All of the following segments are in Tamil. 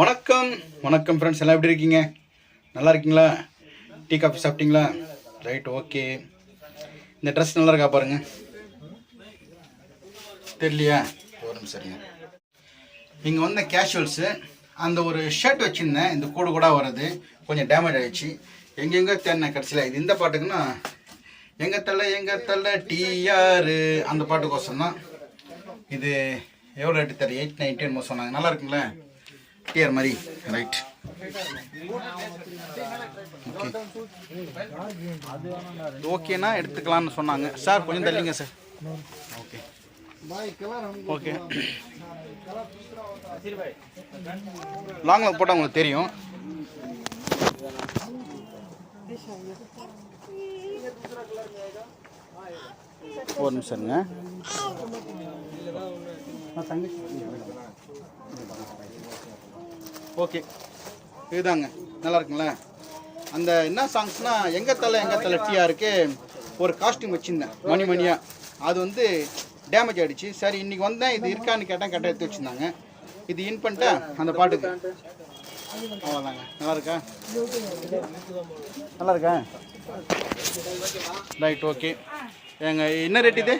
வணக்கம். வணக்கம் ஃப்ரெண்ட்ஸ் எல்லாம் எப்படி இருக்கீங்க? நல்லா இருக்கீங்களா? டீ காஃபி சாப்பிட்டீங்களா? ரைட் ஓகே இந்த ட்ரெஸ் நல்லா இருக்கா பாருங்க. தெரியலையா? ஒரு நிமிஷம் சரிங்க இங்கே வந்த கேஷுவல்ஸு அந்த ஒரு ஷர்ட் வச்சுருந்தேன் இந்த கூடு கூட வர்றது கொஞ்சம் டேமேஜ் ஆகிடுச்சு எங்கெங்கே தேடினேன் கடைசியில்? இது இந்த பாட்டுக்குன்னா எங்கள் தள்ள எங்கள் தலை டிஆர் அந்த பாட்டுக்கோசம் தான். இது எவ்வளோ ரேட்டு தெரியல எயிட் நைன்டி என்னமோ சொன்னாங்க. நல்லா இருக்குங்களேன் டிஆர் மாதிரி ரைட் ஓகே ஓகேனா எடுத்துக்கலாம்னு சொன்னாங்க. சார் கொஞ்சம் தள்ளிங்க சார் ஓகே ஓகே லாங்கில் போட்டால் உங்களுக்கு தெரியும். ஒரு நிமிஷம் இருங்க. தங்கச்சி ஓகே. இதுதாங்க. நல்லா இருக்குங்களா அந்த என்ன சாங்ஸ்னா எங்க தலை எங்க தலை டிஆருக்கு ஒரு காஸ்டியூம் வச்சுருந்தேன். மணி மணியாக அது வந்து டேமேஜ் ஆகிடுச்சு சரி இன்னைக்கு வந்தேன். இது இருக்கான்னு கேட்டேன். கரெக்டாக எடுத்து வச்சுருந்தாங்க. இது இன் பண்ணிட்டேன் அந்த பாட்டுக்கு. அவ்வளோதாங்க நல்லா இருக்கா நல்லா இருக்கா ரைட் ஓகே எங்க என்ன ரேட் இது?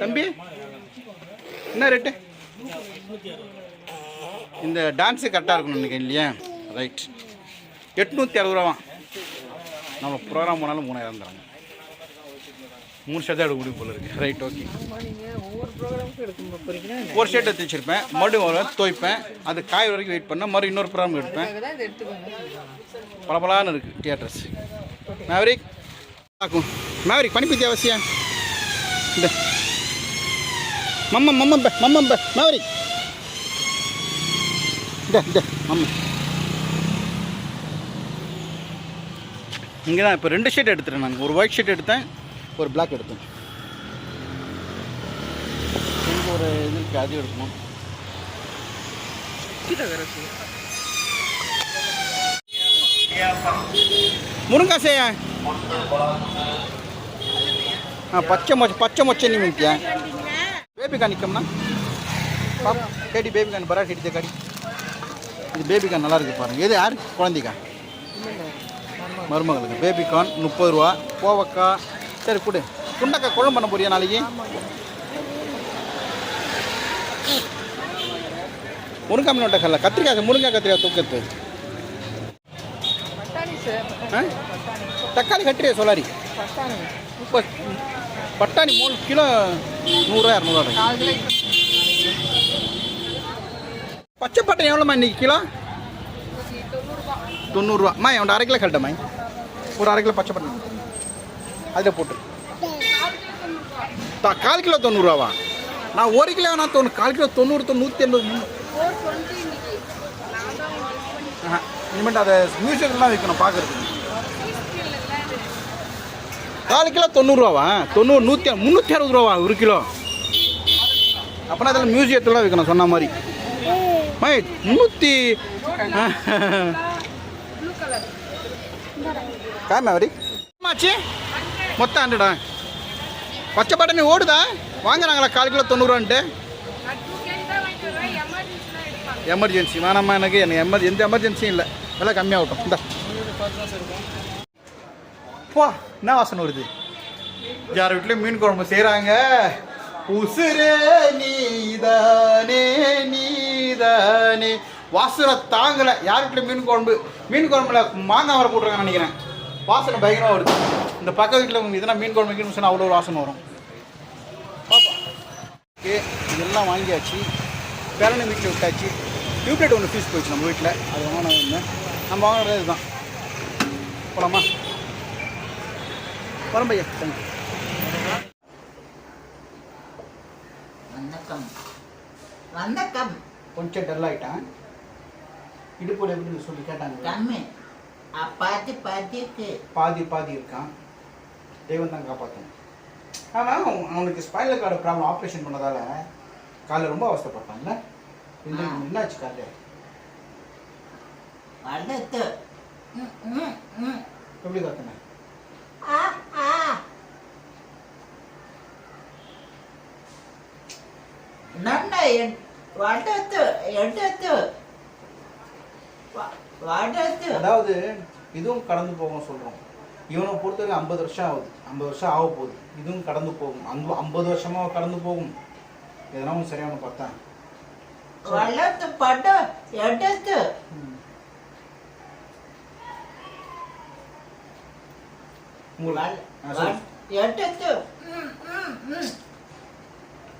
தம்பி? என்ன ரேட்டு இந்த டான்ஸு கரெக்டாக இருக்கணும் நினைக்கிறேன் இல்லையா? ரைட் எட்நூற்றி அறுபது ரூபா நம்ம ப்ரோக்ராம் போனாலும் மூணாயிரம் தராங்க. மூணு ஷர்ட் எடுக்க முடியும் போல இருக்கு. ரைட் ஓகே ஒரு ஷர்ட் எடுத்து வச்சிருப்பேன் மறுபடியும் ஒரு துவைப்பேன் அது காய் வரைக்கும் வெயிட் பண்ண மறுபடியும் இன்னொரு ப்ரோக்ராம் எடுப்பேன். பளபளான்னு இருக்கு தியேட்டர்ஸ் மேவரிக் ஆக்கும் மேவரிக் பனிப்பத்தி அவசியம். இந்த. மம்மம் மம்மம் மம்மம் மேவரிக் இந்த இந்த மம்மி இங்கே தான் இப்போ ரெண்டு ஷீட் எடுத்துட்டேன் நாங்கள் ஒரு ஒயிட் ஷர்ட் எடுத்தேன் ஒரு பிளாக் எடுத்தேன். எனக்கு ஒரு இது அது எடுக்கணும். முருங்கா செய்ய. ஆ பச்சை மொச்ச பச்சை மொச்சை நீ மில்கியா பேபி காணிக்கம்னா பேடி பேபி காணி பராட்டி காடி. இது பேபி கான் நல்லா இருக்கு பாருங்க. எது யார்? குழந்தைக்கா? மருமகளுக்கு. பேபி கான் முப்பது ரூபா. கோவக்காய். சரி கொடு. சுண்டக்காய் குழம்பு பண்ண போறியா நாளைக்கு? முருங்கா மீன் கல்ல. கத்திரிக்காய் முருங்கா கத்திரிக்காய் தூக்கத்து. தக்காளி கட்டுறியா சொல்லாரி. பட்டாணி. மூணு கிலோ நூறுரூவா இரநூறுவா பச்சை பட்டம் எவ்வளோம்மா இன்னைக்கு கிலோ? தொண்ணூறுரூவா அம்மா அரை கிலோ கட்டம்மா ஒரு அரை கிலோ பச்சை பட்டம் அதில் போட்டு. தா கால் கிலோ தொண்ணூறுரூவாவா நான் ஒரு கிலோ நான் தொண்ணூறு கால் கிலோ தொண்ணூறு தொண்ணூற்றி எண்பது இனிமேட்டு அதை மியூசியத்துலாம் வைக்கணும் பார்க்குறதுக்கு. கால் கிலோ தொண்ணூறுரூவாவா தொண்ணூறு நூற்றி முந்நூற்றி அறுபது ரூபாவா ஒரு கிலோ? அப்போனா அதில் மியூசியத்தில் வைக்கணும் சொன்ன மாதிரி. மை முந்நூற்றி காம வரி ஆச்சு மொத்தம் ஹண்ட்ரடா பச்சை பட்டாணி ஓடுதா வாங்குறாங்களா கால் கிலோ தொண்ணூறுவான்ட்டு எமர்ஜென்சி வேணாம்மா எனக்கு எனக்கு எமர் எந்த எமர்ஜென்சியும் இல்லை விலை கம்மியாகட்டும் இந்த பா என்ன வாசனை வருது யார் வீட்லேயும் மீன் குழம்பு செய்கிறாங்க உசுரே நீதானே நீ வாசனை தாங்கலை. யாருக்கிட்ட மீன் குழம்பு? மீன் குழம்புல மாங்காய் வர போட்டுருக்காங்கன்னு நினைக்கிறேன். வாசனை பயங்கரமாக வருது. இந்த பக்க வீட்டில் இதெல்லாம் மீன் குழம்பு வைக்கணும்னு சொன்னால் அவ்வளோ ஒரு வாசனை வரும். பாப்பா. ஓகே இதெல்லாம் வாங்கியாச்சு. பேரணி வீட்டில் விட்டாச்சு. டியூப்லைட் ஒன்று ஃபீஸ் போயிடுச்சு நம்ம வீட்டில். அது வாங்கின ஒன்று நம்ம வாங்குறது இதுதான். போலாமா? வரேன் பையா தேங்க்யூ வணக்கம். வணக்கம். கொஞ்சம் டல் ஆகிட்டான் இடுப்பு எப்படின்னு சொல்லி கேட்டாங்க. கம்மி அப்பாத்தி பாத்திக்கு பாதி பாதி இருக்கான். தெய்வம் தான் காப்பாற்றணும் ஆனால் அவனுக்கு ஸ்பைனல் கார்டு ப்ராப்ளம் ஆப்ரேஷன் பண்ணதால காலைல ரொம்ப ஆ. என்னாச்சு காலைல? வளர்த்து. எப்படி கத்துனேன் ஆ, ஆ. வடத்து எடுத்து. வடத்து. அதாவது இதுவும் கடந்து போகும் சொல்கிறோம் இவனை பொறுத்தவரை ஐம்பது வருஷம் ஆகுது. ஐம்பது வருஷம் ஆக போகுது. இதுவும் கடந்து போகும். அந்த ஐம்பது வருஷமா கடந்து போகும். இதெல்லாம் உன் சரியான பார்த்தா வளர்த்து படம் எடுத்து. உங்களுக்கு எடுத்து.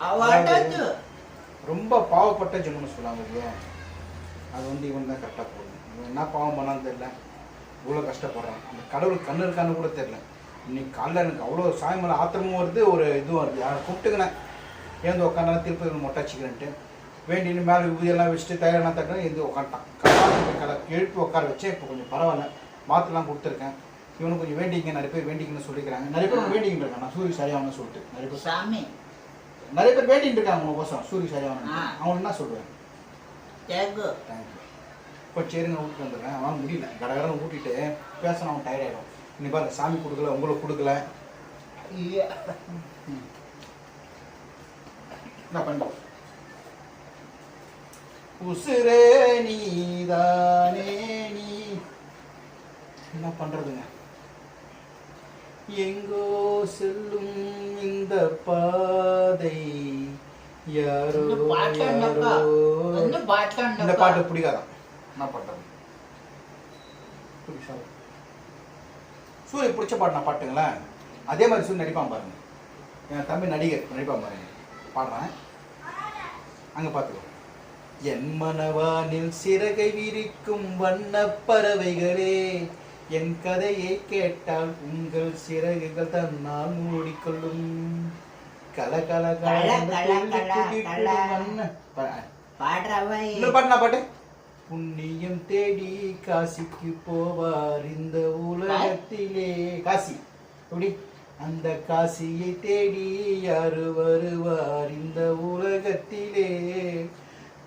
அவ எடுத்து ரொம்ப பாவப்பட்ட ஜென்மன்னு சொல்லாங்க இல்லையா? அது வந்து இவன் தான் கரெக்டாக போகணும் இவன் என்ன பாவம் பண்ணான்னு தெரில இவ்வளோ கஷ்டப்படுறான். அந்த கடவுள் கண்ணு இருக்கான்னு கூட தெரில இன்னைக்கு காலைல எனக்கு அவ்வளோ சாயமலை ஆத்திரமும் வருது ஒரு இதுவும் வருது. யாரை கூப்பிட்டுக்கினேன் ஏந்து உட்காந்தாலும் திருப்பதி மொட்டாச்சிக்கிறேன்ட்டு வேண்டின்னு மேலே விபூதியெல்லாம் வச்சுட்டு தயாரான தக்கணும் எழுந்து உட்காந்துட்டான் கடை கலை எழுப்பி உட்கார வச்சேன். இப்போ கொஞ்சம் பரவாயில்ல. மாத்திரலாம் கொடுத்துருக்கேன். இவனுக்கு கொஞ்சம் வேண்டிங்க நிறைய பேர் வேண்டிங்கன்னு சொல்லிக்கிறாங்க. நிறைய பேர் வேண்டிங்க இருக்காங்க. நான் சூரிய சரியாகணும்னு சொல்லிட்டு. நிறைய பேர் சாமி நிறைய பேர் வேண்டிட்டு இருக்காங்க உனக்கோசம் சூரிய சரியாகணும் ஆ. அவன் என்ன சொல்லுவேன் தேகு தேங்க்யூ இப்போ சரிங்க ஊட்டிட்டு வந்துடுறேன். அவன் முடியல. கடகடன்னு ஊட்டிட்டு பேசணும் அவன் டயர்ட் ஆகிடும் இன்னைக்கு பாருங்க சாமி கொடுக்கல உங்களுக்கு கொடுக்கல. என்ன பண்ண? உசுரே நீதானே நீ? என்ன பண்றதுங்க? எங்கோ செல்லும் இந்த பாதை யாரோ இந்த பாட்டு? யாரோ. இந்த பாட்டு? பாட்டு பிடிக்காதான் என்ன பிடிச்சா சூரிய பிடிச்ச பாட்டு நான் பாட்டுங்களேன். அதே மாதிரி சூரிய நடிப்பான் பாருங்க. என் தம்பி நடிகர் நடிப்பான் பாருங்க. பாடுறேன். அங்க பார்த்துக்கோ என் மனவானில் சிறகை விரிக்கும் வண்ணப் பறவைகளே என் கதையை கேட்டால் உங்கள் சிறகுகள் தன்னால் மூடிக்கொள்ளும். கல கல கல பாட்டு? புண்ணியம் தேடி காசிக்கு போவார் இந்த உலகத்திலே. காசி. எப்படி? அந்த காசியை தேடி யாரு வருவார் இந்த உலகத்திலே?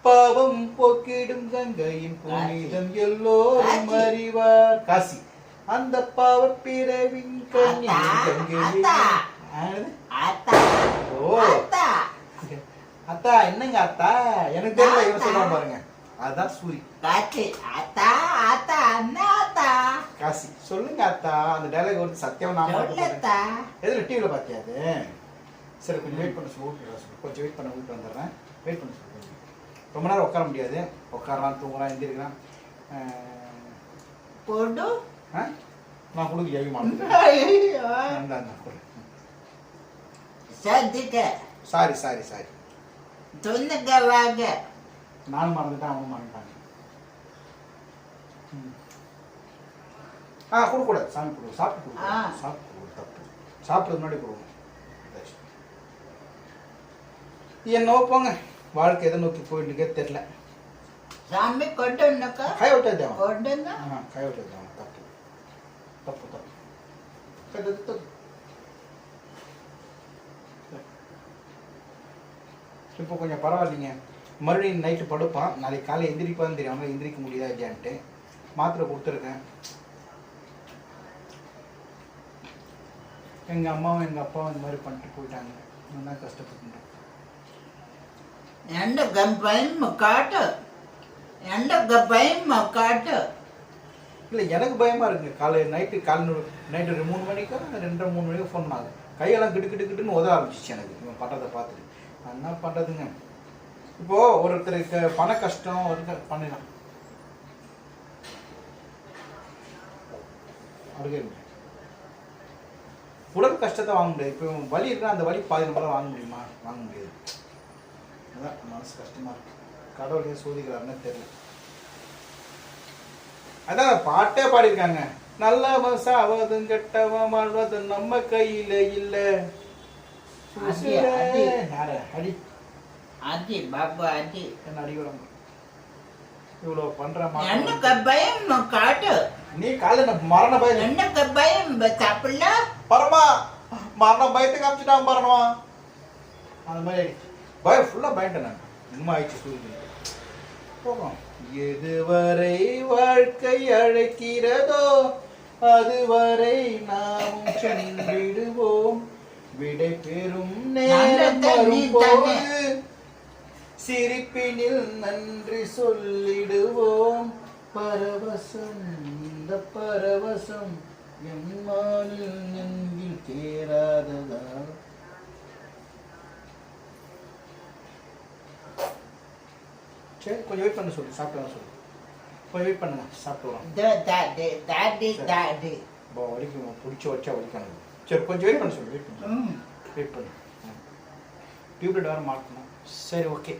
பாவம் போக்கிடும் கங்கையின் புனிதம் எல்லோரும். அறிவார். காசி. அந்த பாவ பிறவின் அத்தா, என்னங்க அத்தா? எனக்கு தெரியல இவன் சொல்றான் பாருங்க. அதான் சூரி. அத்தா அத்தா அண்ணா அத்தா. காசி சொல்லுங்க அத்தா. அந்த டைலாக் வந்து சத்தியம் பாட்டு. சொல்லத்தா எதுல டிவில பாத்தியா அது? சரி கொஞ்சம் வெயிட் பண்ண சொல்லு. கொஞ்சம் வெயிட் பண்ண வீட்டு வந்துடுறேன் வெயிட் பண்ண சொல்லு. ரொம்ப நேரம் உட்கார முடியாது. உட்காரலாம் தூங்கலாம் எந்திரிக்கலாம் அஹ், போடு. ஆ? நான் கொடுக்க எவி மாட்டேன். சதிக்க சாரி சாரி சாரி துண்ணுக்க வாங்க நானும் மறந்துட்டேன் அவனும் மறந்துட்டாங்க. ஆ கொடுக்கூடாது சாமி கொடு சாப்பிட்டு கொடு ஆ. சாப்பிட்டு கொடு தப்பு சாப்பிட்றது முன்னாடி கொடுக்கணும் என்னவோ போங்க. வாழ்க்கை எதை நோக்கி போயிட்டுக்கே தெரியல. சாமி கொண்டுனக்கா கை விட்டது கை விட்டது தேவன் தப்பு தப்பு தப்பு kadugtog. இப்போ கொஞ்சம் பரவாயில்லைங்க மறுபடியும் நைட்டு படுப்பான் நாளைக்கு காலை எந்திரிப்பான்னு தெரியாமல் எந்திரிக்க முடியுதா இல்லையான்ட்டு மாத்திரை கொடுத்துருக்கேன். எங்கள் அம்மாவும் எங்கள் அப்பாவும் இந்த மாதிரி பண்ணிட்டு போயிட்டாங்க. நான் தான் கஷ்டப்பட்டுட்டேன். എൻ്റെ ഗർഭയും കാട്ട് എൻ്റെ ഗർഭയും காட்டு இல்லை எனக்கு பயமாக இருக்குங்க. காலை நைட்டு காலை நைட்டு ஒரு மூணு மணிக்கோ ரெண்டரை மூணு மணிக்கோ ஃபோன் பண்ணாங்க கையெல்லாம் கிட்டு கிட்டு கிட்டுன்னு உதவ ஆரம்பிச்சிச்சு எனக்கு. இவன் பண்ணுறதை பார்த்துட்டு. என்ன பண்ணுறதுங்க இப்போது ஒருத்தருக்கு பண கஷ்டம் ஒரு பண்ணிடலாம். அடுக்க உடல் கஷ்டத்தை வாங்க முடியாது. இப்போ வலி இருக்கா அந்த வலி பாதி நம்மளால் வாங்க முடியுமா? வாங்க முடியாது. அதான் மனசு கஷ்டமாக இருக்குது கடவுள் சோதிக்கிறாருன்னு தெரியல. அதான் பாட்டே பாடியிருக்காங்க. நல்லவன் சாவதும் கெட்டவன் வாழ்வதும் நம்ம கையில இல்ல. அடி அடி பாபா அடி என்ன அடிக்கலாம் இவ்வளவு பண்றமா எனக்கு பயம் காட்டு. நீ கால மரண பயம்? எனக்கு பயம் சாப்பிடல? மரண பயத்தை காமிச்சிட்டான் பரணமா? அந்த மாதிரி பயம் ஃபுல்லா பயன்ட்டேன் நான். உண்மை ஆயிடுச்சு சூழ்நிலை போகும் எதுவரை வாழ்க்கை அழைக்கிறதோ அதுவரை நாம் சென்றிடுவோம் விடை பெறும் நேரம் வரும்போது. சிரிப்பினில் நன்றி சொல்லிடுவோம். பரவச பரவசம் இந்த பரவசம் எம்மானில் நெஞ்சில் தேராததா சரி கொஞ்சம் வெயிட் பண்ண சொல்லு சாப்பிட்டு சொல்லு. கொஞ்சம் வெயிட் பண்ணுங்க சாப்பிட்டு த தாடி தாடி தாடி பா வலிக்கும்? பிடிச்சி வச்சா வலிக்கணும் சரி கொஞ்சம் வெயிட் பண்ண சொல்லு வெயிட் பண்ணு. ம். வெயிட் பண்ணு. டியூப்லைட் வேறு மாட்டணும். சரி ஓகே